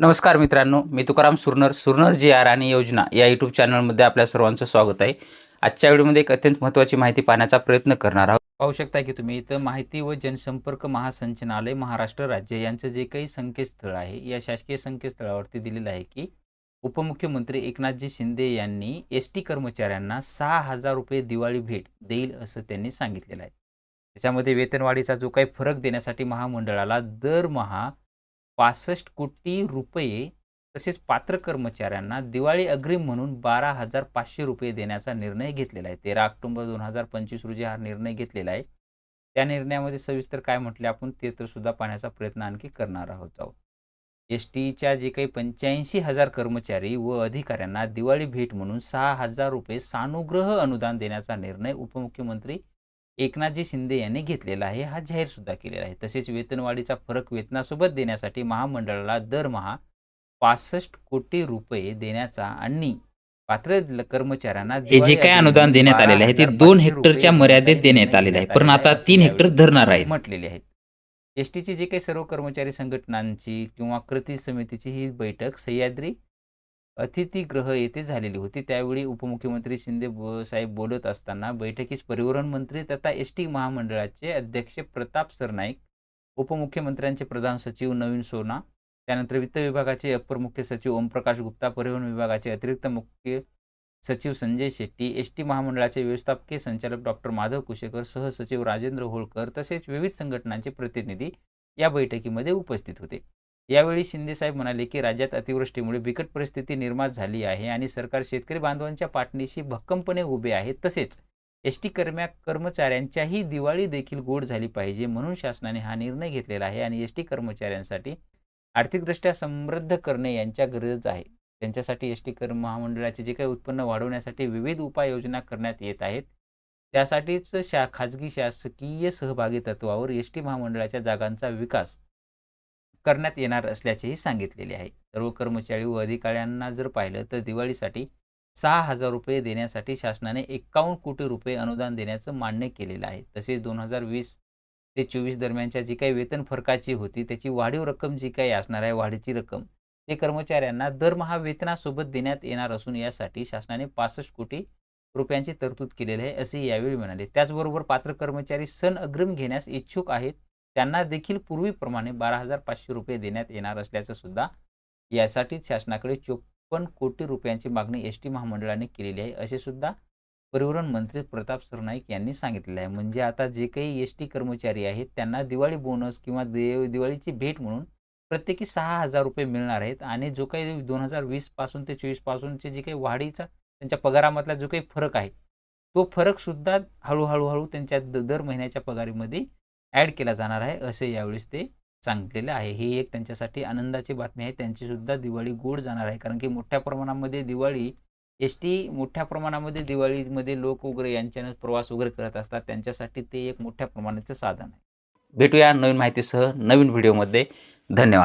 नमस्कार मित्रांनो मी तुकाराम सुरनर सुरनर जी आर आणि योजना या यूट्यूब चॅनलमध्ये आपल्या सर्वांचं स्वागत आहे. आजच्या व्हिडिओमध्ये एक अत्यंत महत्त्वाची माहिती पाहण्याचा प्रयत्न करणार आहोत. पाहू शकता की तुम्ही इथं माहिती व जनसंपर्क महासंचनालय महाराष्ट्र राज्य यांचं जे काही संकेतस्थळ आहे या शासकीय संकेतस्थळावरती दिलेलं आहे की उपमुख्यमंत्री एकनाथजी शिंदे यांनी एस टी कर्मचाऱ्यांना सहा हजार रुपये दिवाळी भेट देईल असं त्यांनी सांगितलेलं आहे. त्याच्यामध्ये वेतनवाढीचा जो काही फरक देण्यासाठी महामंडळाला दरमहा पासष्ट कोटी रुपये तसेच पात्र कर्मचाऱ्यांना दिवाळी अग्रिम म्हणून बारा हजार पाचशे रुपये देण्याचा निर्णय घेतलेला आहे. तेरा ऑक्टोबर दोन हजार पंचवीस रोजी हा निर्णय घेतलेला आहे. त्या निर्णयामध्ये सविस्तर काय म्हटले आपण ते तर सुद्धा पाहण्याचा प्रयत्न आणखी करणार आहोत आहोत. एस टीच्या जे काही पंच्याऐंशी हजार कर्मचारी व अधिकाऱ्यांना दिवाळी भेट म्हणून सहा हजार रुपये सानुग्रह अनुदान देण्याचा निर्णय उपमुख्यमंत्री एकनाथजी शिंदे यांनी घेतलेला आहे हा जाहीर सुद्धा केलेला आहे. तसेच वेतनवाढीचा फरक वेतनासोबत देण्यासाठी महामंडळाला दरमहा पासष्ट कोटी रुपये देण्याचा आणि पात्र कर्मचाऱ्यांना जे काही अनुदान देण्यात आलेले आहे ते दोन हेक्टरच्या मर्यादेत देण्यात आलेले आहे. पण आता तीन हेक्टर धरणार आहे म्हटलेले आहेत. एस टीची जे काही सर्व कर्मचारी संघटनांची किंवा कृती समितीची ही बैठक सह्याद्री अतिथीगृह येथे झालेली होती. त्यावेळी उपमुख्यमंत्री शिंदे साहेब बोलत असताना बैठकीस परिवहन मंत्री तथा एस टी महामंडळाचे अध्यक्ष प्रताप सरनाईक उपमुख्यमंत्र्यांचे प्रधान सचिव नवीन सोना त्यानंतर वित्त विभागाचे अप्पर मुख्य सचिव ओमप्रकाश गुप्ता परिवहन विभागाचे अतिरिक्त मुख्य सचिव संजय शेट्टी एस टी महामंडळाचे व्यवस्थापकीय संचालक डॉक्टर माधव कुशेकर सहसचिव राजेंद्र होळकर तसेच विविध संघटनांचे प्रतिनिधी या बैठकीमध्ये उपस्थित होते. यावेळी शिंदेसाहेब म्हणाले की राज्यात अतिवृष्टीमुळे बिकट परिस्थिती निर्माण झाली आहे आणि सरकार शेतकरी बांधवांच्या पाठणीशी भक्कमपणे उभे आहे. तसेच एस टी कर्म्या कर्मचाऱ्यांच्याही दिवाळी देखील गोड झाली पाहिजे म्हणून शासनाने हा निर्णय घेतलेला आहे आणि एस टी कर्मचाऱ्यांसाठी आर्थिकदृष्ट्या समृद्ध करणे यांच्या गरज आहे. त्यांच्यासाठी एस टी कर महामंडळाचे जे काही उत्पन्न वाढवण्यासाठी विविध उपाययोजना करण्यात येत आहेत. त्यासाठीच शा खाजगी शासकीय सहभागी तत्वावर एस टी महामंडळाच्या जागांचा विकास करण्यात येणार असल्याचेही सांगितलेले आहे. सर्व कर्मचारी व अधिकाऱ्यांना जर पाहिलं तर दिवाळीसाठी सहा हजार रुपये देण्यासाठी शासनाने एक्कावन्न कोटी रुपये अनुदान देण्याचं मान्य केलेलं आहे. तसेच दोन हजार वीस ते चोवीस दरम्यानच्या जी काही वेतन फरकाची होती त्याची वाढीव रक्कम जी काही असणार आहे वाढीची रक्कम ते कर्मचाऱ्यांना दरमहा वेतनासोबत देण्यात येणार असून यासाठी शासनाने पासष्ट कोटी रुपयांची तरतूद केलेली आहे असे यावेळी म्हणाले. त्याचबरोबर पात्र कर्मचारी सण अग्रिम घेण्यास इच्छुक आहेत त्यांना देखील पूर्वीप्रमाणे बारा हजार पाचशे रुपये देण्यात येणार असल्याचं सुद्धा यासाठी शासनाकडे चोपन्न कोटी रुपयांची मागणी एस टी महामंडळाने केलेली आहे असे सुद्धा परिवहन मंत्री प्रताप सरनाईक यांनी सांगितलेलं आहे. म्हणजे आता जे काही एस टी कर्मचारी आहेत त्यांना दिवाळी बोनस किंवा दे दिवाळीची भेट म्हणून प्रत्येकी सहा हजार रुपये मिळणार आहेत आणि जो काही दोन हजार वीसपासून ते चोवीस पासूनचे जे काही वाढीचा त्यांच्या पगारामधला जो काही फरक आहे तो फरक सुद्धा हळूहळू हळू त्यांच्या द- दर महिन्याच्या पगारीमध्ये ॲड केला जाणार आहे असे यावेळेस ते सांगितलेलं आहे. ही एक त्यांच्यासाठी आनंदाची बातमी आहे. त्यांचीसुद्धा दिवाळी गोड जाणार आहे कारण की मोठ्या प्रमाणामध्ये दिवाळी एस टी मोठ्या प्रमाणामध्ये दिवाळीमध्ये लोक वगैरे यांच्यानं प्रवास वगैरे करत असतात. त्यांच्यासाठी ते एक मोठ्या प्रमाणाचं साधन आहे. भेटूया नवीन माहितीसह नवीन व्हिडिओमध्ये. धन्यवाद.